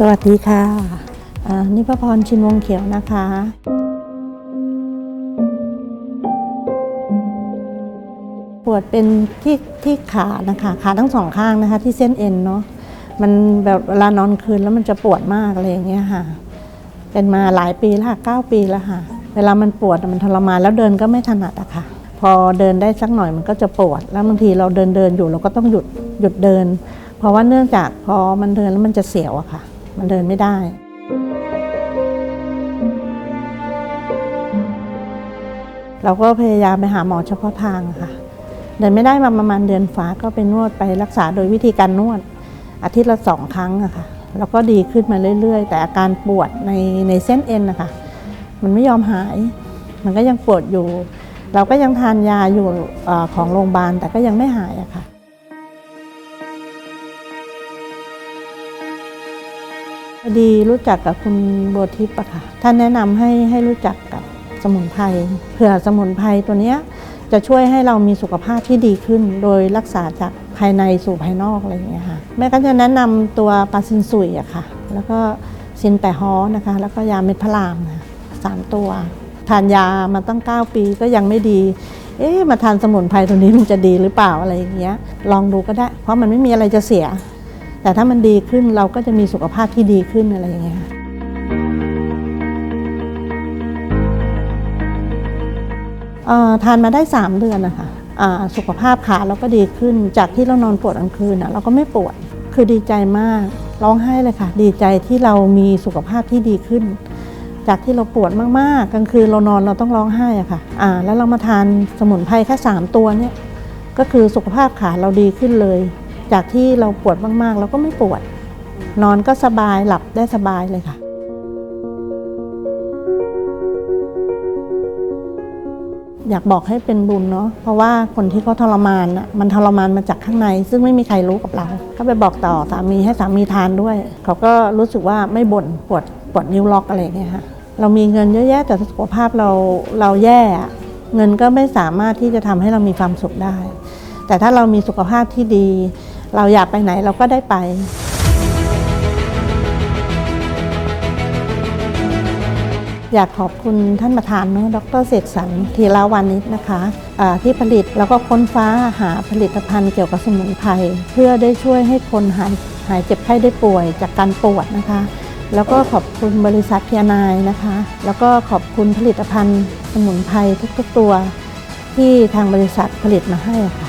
สวัสดีค่ะอ่านิพพรชินวงเขียวนะคะปวดเป็นที่ที่ขานะคะขาทั้งสองข้างนะคะที่เส้นเอ็นเนาะมันแบบเวลานอนคืนแล้วมันจะปวดมากอะไรอย่างเงี้ยค่ะ เป็นมาหลายปีแล้วค่ะเก้าปีแล้วค่ะ เวลามันปวดมันทรมานแล้วเดินก็ไม่ถนัดอะค่ะ พอเดินได้สักหน่อยมันก็จะปวด แล้วบางทีเราเดินเดินอยู่เราก็ต้องหยุดหยุดเดิน เพราะว่าเนื่องจากพอมันเดินแล้วมันจะเสียวอะค่ะ มันเดินไม่ได้ เราก็พยายามไปหาหมอเฉพาะทางค่ะ เดินไม่ได้มาประมาณเดือนฟ้าก็ไปนวดไปรักษาโดยวิธีการนวด อาทิตย์ละสองครั้งอะค่ะ แล้วก็ดีขึ้นมาเรื่อย ๆ แต่อาการปวดในในเส้นเอ็นนะคะมันไม่ยอมหาย มันก็ยังปวดอยู่ เราก็ยังทานยาอยู่อของโรงพยาบาลแต่ก็ยังไม่หายอะค่ะ พอดีรู้จักกับคุณโบทิพย์อะค่ะ ท่านแนะนำให้ให้รู้จักกับสมุนไพรเผื่อสมุนไพรตัวเนี้ยจะช่วยให้เรามีสุขภาพที่ดีขึ้น โดยรักษาจากภายในสู่ภายนอกอะไรอย่างเงี้ยค่ะแม่ก็จะแนะนำตัวปลาซินสุยอะค่ะ แล้วก็ซินแปะฮอนะคะ แล้วก็ยาเม็ดพระรามค่ะสามตัวทานยามาตั้ง 9 ปีก็ยังไม่ดี เอ๊ะมาทานสมุนไพรตัวนี้มันจะดีหรือเปล่าอะไรอย่างเงี้ย ลองดูก็ได้ เพราะมันไม่มีอะไรจะเสีย แต่ถ้ามันดีขึ้นเราก็จะมีสุขภาพที่ดีขึ้นอะไรอย่างเงี้ยค่ะทานมาได้ 3 เดือนนะคะสุขภาพขาเราก็ดีขึ้น จากที่เรานอนปวดกลางคืนเราก็ไม่ปวดคือดีใจมากร้องไห้เลยค่ะ ดีใจที่เรามีสุขภาพที่ดีขึ้น จากที่เราปวดมากๆ กลางคืนเรานอนเราต้องร้องไห้อะค่ะอ่าแล้วเรามาทานสมุนไพรแค่ 3 ตัวเนี่ยก็คือสุขภาพขาเราดีขึ้นเลย จากที่เราปวดมากๆ เราก็ไม่ปวด นอนก็สบายหลับได้สบายเลยค่ะ อยากบอกให้เป็นบุญเนาะเพราะว่าคนที่เขาทรมานอะมันทรมานมาจากข้างใน ซึ่งไม่มีใครรู้กับเรา ก็ไปบอกต่อสามีให้สามีทานด้วย เขาก็รู้สึกว่าไม่บ่นปวดปวดนิ้วล็อกอะไรอย่างเงี้ยค่ะเรามีเงินเยอะแยะแต่สุขภาพเราเราแย่อะเงินก็ไม่สามารถที่จะทำให้เรามีความสุขได้ แต่ถ้าเรามีสุขภาพที่ดี เราอยากไปไหนเราก็ได้ไปอยากขอบคุณท่านประธานเนอะดรเสกสรรธีราวานิชนะคะอ่าที่ผลิตแล้วก็ค้นฟ้าหาผลิตภัณฑ์เกี่ยวกับสมุนไพรเพื่อได้ช่วยให้คนหายหายเจ็บไข้ได้ป่วยจากการปวดนะคะ แล้วก็ขอบคุณบริษัทพียนายนะคะ แล้วก็ขอบคุณผลิตภัณฑ์สมุนไพรทุกๆตัว ที่ทางบริษัทผลิตมาให้ค่ะ